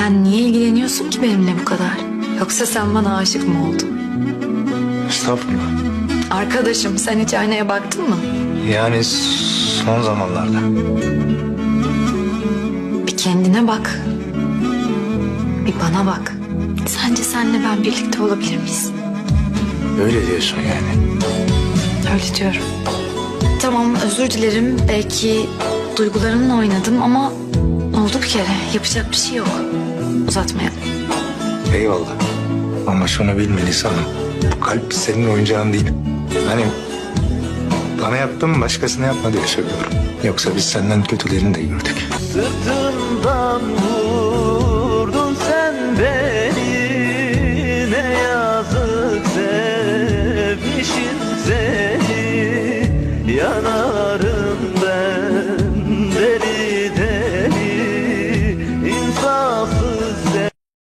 Sen niye ilgileniyorsun ki benimle bu kadar? Yoksa sen bana aşık mı oldun? Estağfurullah. Arkadaşım sen hiç aynaya baktın mı? Yani son zamanlarda. Bir kendine bak. Bir bana bak. Sence senle ben birlikte olabilir miyiz? Öyle diyorsun yani. Öyle diyorum. Tamam özür dilerim. Belki duygularımla oynadım ama oldu bir kere. Yapacak bir şey yok. Uzatmayalım. Eyvallah. Ama şunu bilmelisin. Bu kalp senin oyuncağın değil. Hani bana yaptın başkasına yapma diye söylüyorum. Yoksa biz senden kötülerini de gördük. Sırtımdan